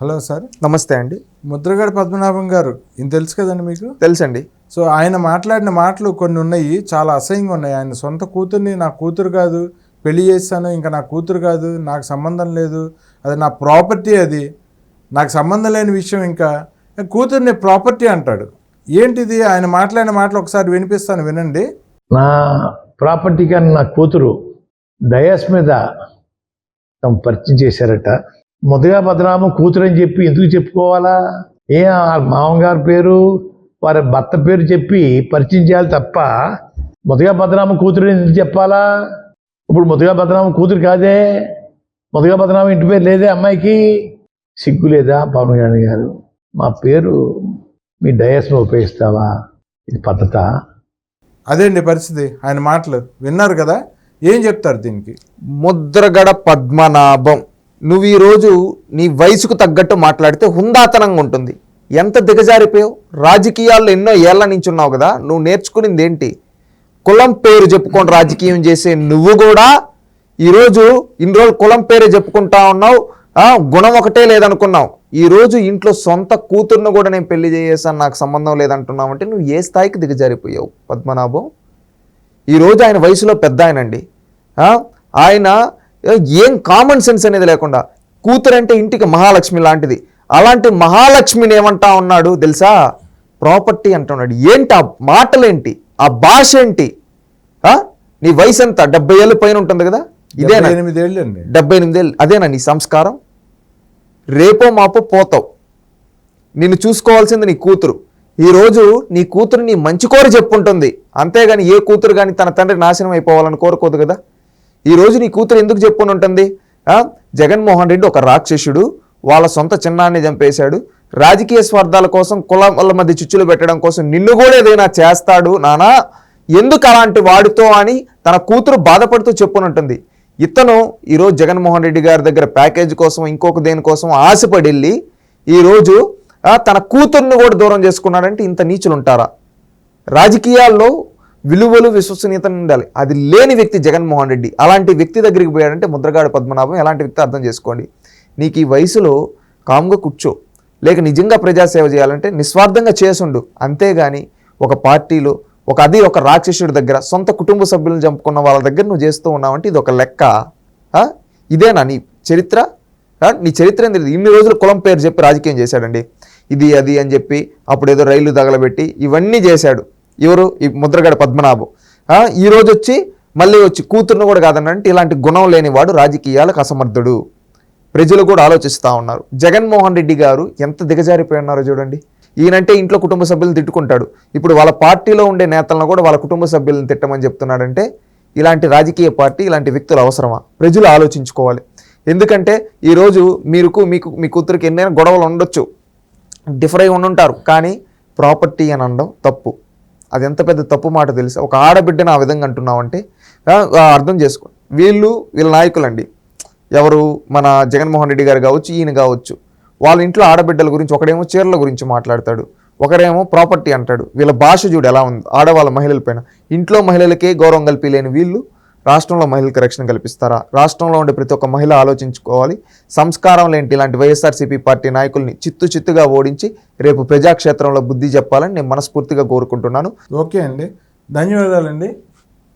Hello sir. నమస్తే అండి. ముద్రగడ పద్మనాభం గారు ఇది తెలుసు కదండి మీకు? తెలుసండి. సో ఆయన మాట్లాడిన మాటలు కొన్ని ఉన్నాయి చాలా అసహ్యంగా ఉన్నాయి. ఆయన సొంత కూతుర్ని నా కూతురు కాదు పెళ్ళి చేస్తాను ఇంకా నా కూతురు కాదు నాకు సంబంధం లేదు అది నా ప్రాపర్టీ అది నాకు సంబంధం లేని విషయం ఇంకా కూతుర్ని ప్రాపర్టీ అంటాడు. ఏంటిది? ఆయన మాట్లాడిన మాటలు ఒకసారి వినిపిస్తాను వినండి. నా ప్రాపర్టీ కానీ నా కూతురు డయాస్ మీద తమ పరిచయం చేశారట. మొదగా బదనామం కూతురని చెప్పి ఎందుకు చెప్పుకోవాలా? ఏ ఆ మామగారి పేరు వారి భర్త పేరు చెప్పి పరిచయం చేయాలి తప్ప మొదగా బదనామ కూతురు అని ఎందుకు చెప్పాలా? ఇప్పుడు మొదగా బదనామ కూతురు కాదే. మొదగా బదనామ ఇంటి పేరు లేదే అమ్మాయికి. సిగ్గు లేదా పవన్ కళ్యాణ్ గారు? మా పేరు మీ డయాస్ను ఉపయోగిస్తావా? ఇది పద్ధత? అదేండి పరిస్థితి? ఆయన మాటలు విన్నారు కదా? ఏం చెప్తారు దీనికి? ముద్రగడ పద్మనాభం. నువ్వు ఈరోజు నీ వయసుకు తగ్గట్టు మాట్లాడితే హుందాతనంగా ఉంటుంది. ఎంత దిగజారిపోయావు? రాజకీయాల్లో ఎన్నో ఏళ్ళ నుంచి ఉన్నావు కదా నువ్వు నేర్చుకునింది ఏంటి? కులం పేరు చెప్పుకొని రాజకీయం చేసే నువ్వు కూడా ఈరోజు ఇన్ని రోజులు కులం పేరే చెప్పుకుంటా ఉన్నావు. గుణం ఒకటే లేదనుకున్నావు. ఈరోజు ఇంట్లో సొంత కూతుర్ను కూడా నేను పెళ్ళి చేసేసాను నాకు సంబంధం లేదంటున్నావు అంటే నువ్వు ఏ స్థాయికి దిగజారిపోయావు పద్మనాభం? ఈరోజు ఆయన వయసులో పెద్ద ఆయనండి. ఆయన ఏం కామన్ సెన్స్ అనేది లేకుండా కూతురు అంటే ఇంటికి మహాలక్ష్మి లాంటిది. అలాంటి మహాలక్ష్మిని ఏమంటా ఉన్నాడు తెలుసా? ప్రాపర్టీ అంటున్నాడు ఏంటి ఆ మాటలేంటి? ఆ భాష ఏంటి? నీ వయసు ఎంత? డెబ్బై ఏళ్ళు పైన ఉంటుంది కదా? ఇదేనా? ఎనిమిదేళ్ళు డెబ్బై ఎనిమిది ఏళ్ళు. అదేనా నీ సంస్కారం? రేపో మాపో పోతావు. నిన్ను చూసుకోవాల్సింది నీ కూతురు. ఈరోజు నీ కూతురు నీ మంచి కోరి చెప్పుంటుంది. అంతేగాని ఏ కూతురు కానీ తన తండ్రి నాశనం అయిపోవాలని కోరుకోదు కదా? ఈరోజు నీ కూతురు ఎందుకు చెప్పుని ఉంటుంది? జగన్మోహన్ రెడ్డి ఒక రాక్షసుడు వాళ్ళ సొంత చిన్నాన్ని చంపేశాడు. రాజకీయ స్వార్థాల కోసం కులాల మధ్య చిచ్చులు పెట్టడం కోసం నిన్ను కూడా ఏదైనా చేస్తాడు నానా? ఎందుకు అలాంటి వాడితో అని తన కూతురు బాధపడుతూ చెప్పునుంటుంది ఇతను ఈరోజు జగన్మోహన్ రెడ్డి గారి దగ్గర ప్యాకేజ్ కోసం ఇంకొక దేనికోసం ఆశపడి వెళ్ళి ఈరోజు తన కూతుర్ని కూడా దూరం చేసుకున్నాడంటే ఇంత నీచులు ఉంటారా రాజకీయాల్లో విలువలు విశ్వసనీయత ఉండాలి. అది లేని వ్యక్తి జగన్మోహన్ రెడ్డి. అలాంటి వ్యక్తి దగ్గరికి పోయాడంటే ముద్రగాడు పద్మనాభం. ఎలాంటి వ్యక్తి అర్థం చేసుకోండి. నీకు ఈ వయసులో కామ్గా కూర్చో. లేక నిజంగా ప్రజాసేవ చేయాలంటే నిస్వార్థంగా చేసుండు. అంతేగాని ఒక పార్టీలో ఒక అది ఒక రాక్షసుడి దగ్గర సొంత కుటుంబ సభ్యులను చంపుకున్న వాళ్ళ దగ్గర నువ్వు చేస్తూ ఉన్నావంటే ఇది ఒక లెక్క ఇదేనా నీ చరిత్ర? నీ చరిత్ర ఏంది ఇన్ని రోజులు కులం పేరు చెప్పి రాజకీయం చేశాడండి. ఇది అది అని చెప్పి అప్పుడు ఏదో రైలు తగలబెట్టి ఇవన్నీ చేశాడు. ఎవరు? ఈ ముద్రగడ పద్మనాభం. ఈరోజు ఈ రోజు వచ్చి మళ్ళీ వచ్చి కూతురును కూడా కాదనంటే ఇలాంటి గుణం లేనివాడు రాజకీయాలకు అసమర్థుడు. ప్రజలు కూడా ఆలోచిస్తూ ఉన్నారు. జగన్మోహన్ రెడ్డి గారు ఎంత దిగజారిపోయి ఉన్నారో చూడండి. ఈయనంటే ఇంట్లో కుటుంబ సభ్యులను తిట్టుకుంటాడు. ఇప్పుడు వాళ్ళ పార్టీలో ఉండే నేతలను కూడా వాళ్ళ కుటుంబ సభ్యులను తిట్టమని చెప్తున్నాడంటే ఇలాంటి రాజకీయ పార్టీ ఇలాంటి వ్యక్తులు అవసరమా? ప్రజలు ఆలోచించుకోవాలి. ఎందుకంటే ఈరోజు మీరుకు మీకు మీ కూతురికి ఎన్నైనా గొడవలు ఉండొచ్చు. డిఫర్ అయి ఉండుంటారు. కానీ ప్రాపర్టీ అని అనడం తప్పు. అది ఎంత పెద్ద తప్పు మాట తెలుసా? ఒక ఆడబిడ్డను ఆ విధంగా అంటున్నావు అంటే అర్థం చేసుకో. వీళ్ళు వీళ్ళ నాయకులండి ఎవరు? మన జగన్మోహన్ రెడ్డి గారు కావచ్చు ఈయన కావచ్చు. వాళ్ళ ఇంట్లో ఆడబిడ్డల గురించి ఒకడేమో చీరల గురించి మాట్లాడతాడు. ఒకరేమో ప్రాపర్టీ అంటాడు. వీళ్ళ భాష చూడు ఎలా ఉంది. ఆడవాళ్ళ మహిళల పైన. ఇంట్లో మహిళలకే గౌరవం కల్పించలేని వీళ్ళు రాష్ట్రంలో మహిళలకు రక్షణ కల్పిస్తారా? రాష్ట్రంలో ఉండే ప్రతి ఒక్క మహిళ ఆలోచించుకోవాలి. సంస్కారం లేంటి ఇలాంటి వైఎస్ఆర్సీపీ పార్టీ నాయకుల్ని చిత్తు చిత్తుగా ఓడించి రేపు ప్రజాక్షేత్రంలో బుద్ధి చెప్పాలని నేను మనస్ఫూర్తిగా కోరుకుంటున్నాను. ఓకే అండి. ధన్యవాదాలండి.